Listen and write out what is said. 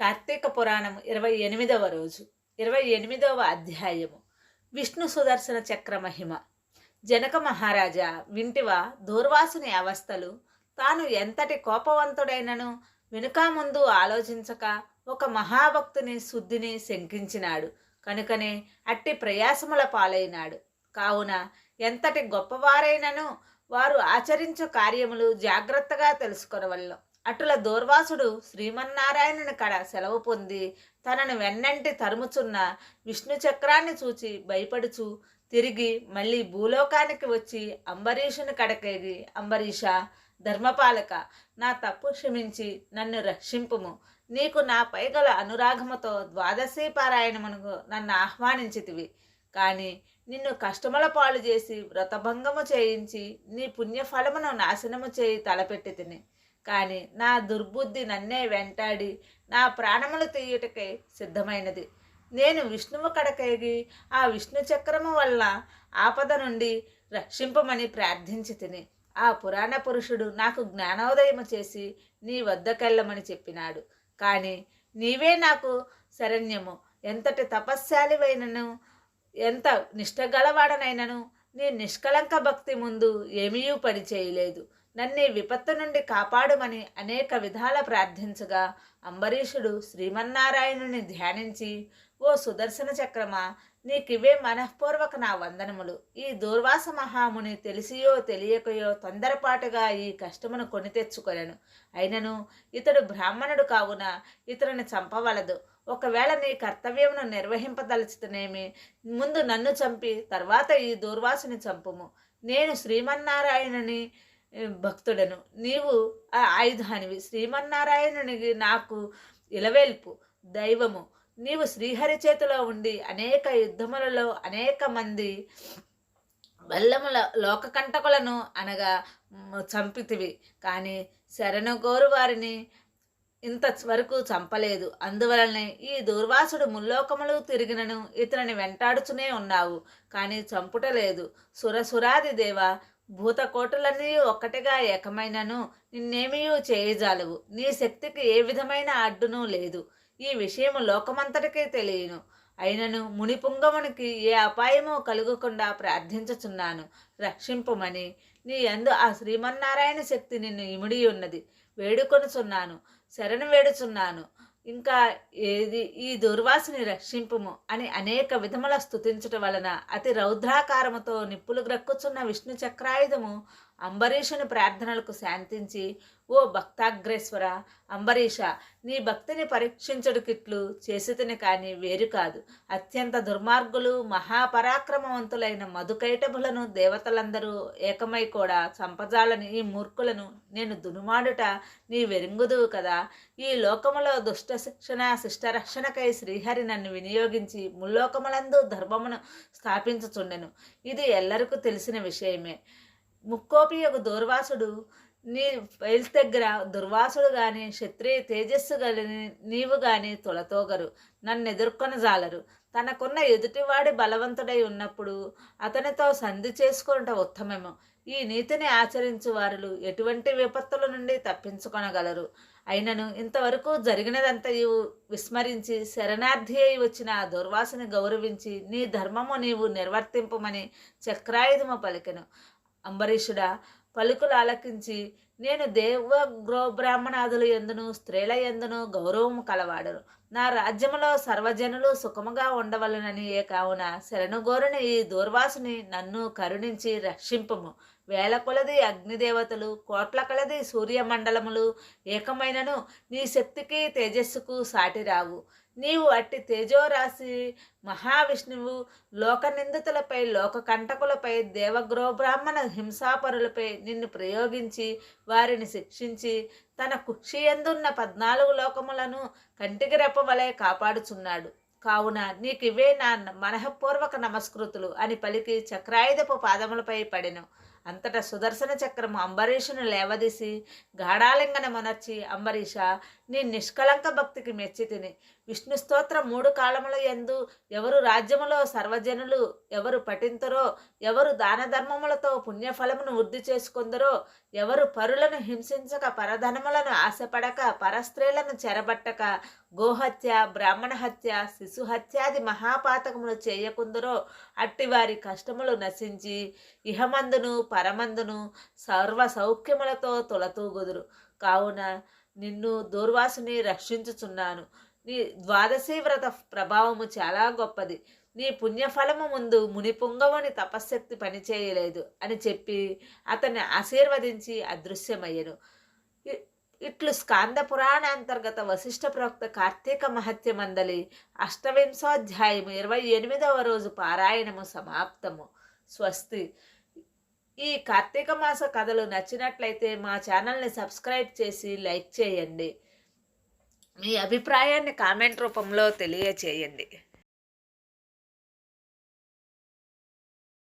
కార్తీక పురాణం ఇరవై ఎనిమిదవ రోజు ఇరవై ఎనిమిదవ అధ్యాయము. విష్ణు సుదర్శన చక్ర మహిమ. జనక మహారాజా వింటివా దూర్వాసుని అవస్థలు తాను ఎంతటి కోపవంతుడైనను వెనుక ముందు ఆలోచించక ఒక మహాభక్తుని శుద్ధిని శంకించినాడు. కనుకనే అట్టి ప్రయాసముల పాలైనాడు. కావున ఎంతటి గొప్పవారైనను వారు ఆచరించు కార్యములు జాగ్రత్తగా తెలుసుకొనవల్లం అటుల దూర్వాసుడు శ్రీమన్నారాయణుని కడ సెలవు పొంది తనను వెన్నంటి తరుముచున్న విష్ణు చక్రాన్ని చూచి భయపడుచు తిరిగి మళ్ళీ భూలోకానికి వచ్చి అంబరీషుని కడకేగి అంబరీష ధర్మపాలక నా తప్పు క్షమించి నన్ను రక్షింపుము. నీకు నా పైగల అనురాగముతో ద్వాదశి పారాయణమునకు నన్ను ఆహ్వానించితివి. కానీ నిన్ను కష్టముల పాలు చేసి వ్రతభంగము చేయించి నీ పుణ్యఫలమును నాశనము చేయి తలపెట్టి తిని కానీ నా దుర్బుద్ధి నన్నే వెంటాడి నా ప్రాణములు తీయుటకై సిద్ధమైనది. నేను విష్ణువు కడకేగి ఆ విష్ణు చక్రము వల్ల ఆపద నుండి రక్షింపమని ప్రార్థించి తిని ఆ పురాణ పురుషుడు నాకు జ్ఞానోదయం చేసి నీ వద్దకెళ్ళమని చెప్పినాడు. కానీ నీవే నాకు శరణ్యము. ఎంతటి తపస్శాలివైనను ఎంత నిష్టగలవాడనైనను నీ నిష్కలంక భక్తి ముందు ఏమీ పని చేయలేదు. నన్ను విపత్తు నుండి కాపాడుమని అనేక విధాల ప్రార్థించగా అంబరీషుడు శ్రీమన్నారాయణుని ధ్యానించి ఓ సుదర్శన చక్రమా నీకివే మనఃపూర్వక నా వందనములు. ఈ దూర్వాస మహాముని తెలిసియో తెలియకయో తొందరపాటుగా ఈ కష్టమును కొని తెచ్చుకొనెను. అయినను ఇతడు బ్రాహ్మణుడు కావున ఇతరుని చంపవలదు. ఒకవేళ నీ కర్తవ్యమును నిర్వహింపదలుచుతనేమి ముందు నన్ను చంపి తర్వాత ఈ దూర్వాసుని చంపుము. నేను శ్రీమన్నారాయణుని భక్తుడను. నీవు ఆ ఆయుధానివి శ్రీమన్నారాయణునికి నాకు ఇలవేల్పు దైవము. నీవు శ్రీహరి చేతిలో ఉండి అనేక యుద్ధములలో అనేక మంది బల్లముల లోకకంటకులను అనగా చంపితివి. కానీ శరణగోరు వారిని ఇంత వరకు చంపలేదు. అందువలనే ఈ దుర్వాసుడు ముల్లోకములు తిరిగినను ఇతనిని వెంటాడుచునే ఉన్నావు. కానీ చంపుటలేదు. సురసురాది దేవ భూతకోటలన్నీ ఒక్కటిగా ఏకమైనను నిన్నేమీ చేయజాలవు. నీ శక్తికి ఏ విధమైన అడ్డును లేదు. ఈ విషయము లోకమంతటికీ తెలియను. అయినను మునిపుంగమునికి ఏ అపాయము కలుగకుండా ప్రార్థించుచున్నాను. రక్షింపుమని. నీ యందు ఆ శ్రీమన్నారాయణ శక్తి నిన్ను ఇమిడి ఉన్నది. వేడుకొనుచున్నాను. శరణు వేడుచున్నాను. ఇంకా ఏది? ఈ దుర్వాసిని రక్షింపుము అని అనేక విధముల స్థుతించటం వలన అతి రౌద్రాకారముతో నిప్పులు గ్రక్కుచున్న విష్ణు చక్రాయుధము అంబరీషుని ప్రార్థనలకు శాంతించి ఓ భక్తాగ్రేశ్వర అంబరీష నీ భక్తిని పరీక్షించడుకిట్లు చేసితిని కానీ వేరు కాదు. అత్యంత దుర్మార్గులు మహాపరాక్రమవంతులైన మధుకైటభులను దేవతలందరూ ఏకమై కూడా చంపజాలని ఈ మూర్ఖులను నేను దునుమాడుట నీ వెరింగుదువు కదా. ఈ లోకములో దుష్ట శిక్షణ శిష్టరక్షణకై శ్రీహరి నన్ను వినియోగించి ముల్లోకములందు ధర్మమును స్థాపించుచుండెను. ఇది ఎల్లరికూ తెలిసిన విషయమే. ముక్కోపి యొక్క దుర్వాసుడు నీ బయలు దగ్గర దుర్వాసుడు గాని క్షత్రియ తేజస్సు గలని నీవు గాని తొలతోగరు నన్ను ఎదుర్కొని జాలరు. తనకున్న ఎదుటివాడి బలవంతుడై ఉన్నప్పుడు అతనితో సంధి చేసుకుంట ఉత్తమము ఈ నీతిని ఆచరించు వారులు ఎటువంటి విపత్తుల నుండి తప్పించుకొనగలరు? అయినను ఇంతవరకు జరిగినదంతయు విస్మరించి శరణార్థి అయి వచ్చిన ఆ దుర్వాసుని గౌరవించి నీ ధర్మము నీవు నిర్వర్తింపమని చక్రాయుధము పలికెను. అంబరీషుడా పలుకులు ఆలకించి నేను దేవ గ్రో బ్రాహ్మణాదులు ఎందును స్త్రీల ఎందును గౌరవము కలవాడరు నా రాజ్యములో సర్వజనులు సుఖముగా ఉండవలనని ఏ కావున శరణుగోరుని ఈ దూర్వాసుని నన్ను కరుణించి రక్షింపము. వేల కొలది అగ్నిదేవతలు కోట్ల కొలది సూర్యమండలములు ఏకమైనను నీ శక్తికి తేజస్సుకు సాటి రావు నీవు అట్టి తేజోరాశి మహావిష్ణువు లోక నిందితులపై లోక కంటకులపై దేవగ్రో బ్రాహ్మణ హింసాపరులపై నిన్ను ప్రయోగించి వారిని శిక్షించి తన కుక్షియందున్న పద్నాలుగు లోకములను కంటికి రెప్పవలే కాపాడుచున్నాడు. కావున నీకివే నా మనఃపూర్వక నమస్కృతులు అని పలికి చక్రాయుధపు పాదములపై పడెను. అంతటా సుదర్శన చక్రము అంబరీషును లేవదీసి గాఢాలింగన మొనర్చి అంబరీష నీ నిష్కలంక భక్తికి మెచ్చి తిని. విష్ణు స్తోత్రం మూడు కాలముల ఎందు ఎవరు రాజ్యములో సర్వజనులు ఎవరు పఠింతరో ఎవరు దాన ధర్మములతో పుణ్యఫలమును వృద్ధి చేసుకుందరో ఎవరు పరులను హింసించక పరధనములను ఆశపడక పరస్త్రీలను చెరబట్టక గోహత్య బ్రాహ్మణ హత్య శిశు హత్యాది మహాపాతకములు చేయకుందరో అట్టివారి కష్టములు నశించి ఇహమందును పరమందును సర్వ సౌఖ్యములతో తొలతూగుదురు కావున నిన్ను దూర్వాసుని రక్షించుచున్నాను. నీ ద్వాదశి వ్రత ప్రభావము చాలా గొప్పది. నీ పుణ్యఫలము ముందు మునిపుంగవుని తపశ్శక్తి పనిచేయలేదు అని చెప్పి అతన్ని ఆశీర్వదించి అదృశ్యమయ్యను. ఇట్లు స్కాంద పురాణ అంతర్గత వశిష్ఠ ప్రోక్త కార్తీక మహత్య మందలి అష్టవింశోధ్యాయము ఇరవై ఎనిమిదవ రోజు పారాయణము సమాప్తము. స్వస్తి. ఈ కార్తీక మాస కథలు నచ్చినట్లయితే మా ఛానల్ని సబ్స్క్రైబ్ చేసి లైక్ చేయండి. మీ అభిప్రాయాన్ని కామెంట్ రూపంలో తెలియచేయండి.